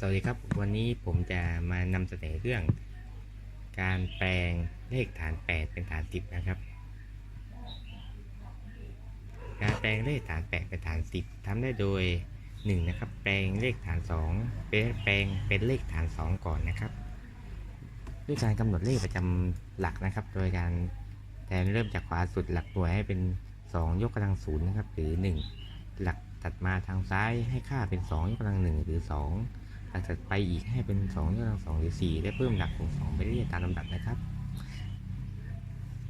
สวัสดีครับ วันนี้ผมจะมานำเสนอเรื่อง การแปลงเลขฐาน 8 เป็นฐาน 10 นะครับ การแปลงเลขฐาน 8 เป็นฐาน 10ทำได้โดย 1 นะครับ แปลงเลขฐาน 2 เป็นแปลงเป็นเลขฐาน 2 ก่อนนะครับ ด้วยการกำหนดเลขประจำหลักนะครับ โดยการแทนเริ่มจากขวาสุดหลักหน่วยให้เป็น 2 ยกกำลังศูนย์นะครับ หรือ 1 หลักถัดมาทางซ้ายให้ค่าเป็น 2 ยกกำลัง1หรือ 2 ลักถัดไปอีกให้เป็น2ยกกำลังหรือ4และเพิ่มหลักของ2ไปเรื่อยตามลำดับนะครับ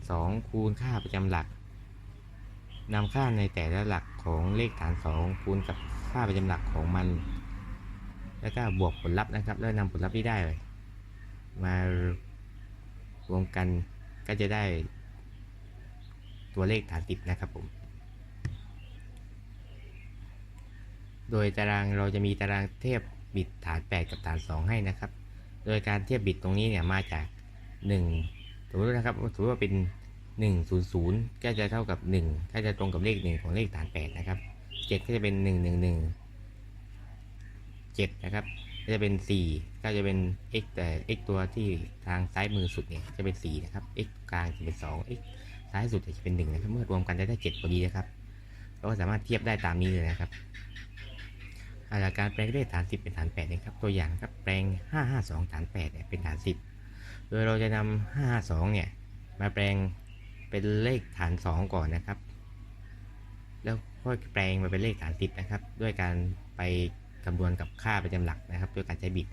2คูณค่าประจำหลักนำค่าในแต่ละหลักของเลขฐาน 2 คูณกับค่าประจำหลักของมัน แล้วก็บวกผลลัพธ์นะครับ แล้วนำผลลัพธ์ที่ได้มารวมกันก็จะได้ตัวเลขฐานติบนะครับผม โดยตารางเราจะมีตารางเทียบ บิตฐาน 8 กับฐาน 2 ให้นะครับ โดยการเทียบบิตตรงนี้เนี่ยมาจาก 1 สมมตินะครับสมมติว่าเป็น 100 ก็จะเท่ากับ 1 ก็จะตรงกับเลข 1 ของเลขฐาน 8 นะครับ 7 ก็จะเป็น 111 7 นะครับ ก็จะเป็น 4 ก็จะเป็น x แต่ x ตัวที่ทางซ้ายมือสุดเนี่ยจะเป็น 4 นะครับ x กลางจะเป็น 2 x ซ้ายสุดจะเป็น 1 นะครับ เมื่อรวมกันจะได้ 7 พอดีนะครับ เราก็สามารถเทียบได้ตามนี้เลยนะครับ อาจากการแปลงเลขฐาน 10 เป็นฐาน 8 นะครับ ตัวอย่างนะครับแปลง 552 ฐาน 8 เนี่ยเป็นฐาน 10 โดยเราจะนำ552 เนี่ยมาแปลงเป็นเลขฐาน 2 ก่อนนะครับ แล้วค่อยแปลงมาเป็นเลขฐาน 10 นะครับ ด้วยการไปคำนวณกับค่าประจำหลักนะครับ ด้วยการใช้บิต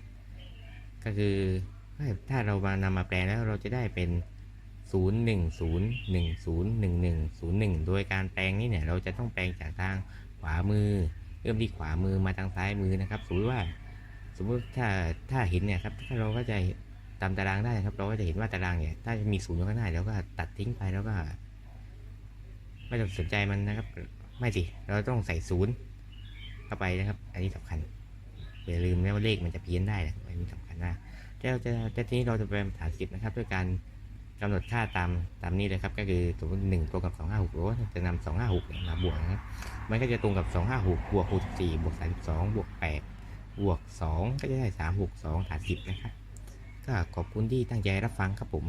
ก็คือถ้าเรามานำมาแปลงแล้วเราจะได้เป็น 0 1 0 1 0 1 1 0 1 โดยการแปลงนี้เนี่ยเราจะต้องแปลงจากทางขวามือ เริ่มที่ขวามือมาทางซ้ายมือนะครับ สมมติว่า สมมติถ้าถ้าเห็นเนี่ยครับถ้าเราก็จะตามตารางได้ครับ เราก็จะเห็นว่าตารางเนี่ย ถ้ามีศูนย์อยู่ข้างหน้าเราก็ตัดทิ้งไปแล้วก็ ไม่ต้องสนใจมันนะครับ ไม่สิเราต้องใส่ศูนย์เข้าไปนะครับ อันนี้สำคัญอย่าลืมนะว่าเลขมันจะเพี้ยนได้นะอันนี้สำคัญนะแต่เราจะแต่ทีนี้เราจะเป็นฐานสิบนะครับ ด้วยการ กำหนดค่าตามตามนี้เลยครับ ก็คือสมมติหนึ่งตัวกับสองห้าหกเราก็จะนำสองห้าหกมาบวกนะมันก็จะตรงกับ256บวก64บวก32บวก8บวก2ก็จะได้362ฐาน10นะครับก็ขอบคุณที่ตั้งใจรับฟังครับผม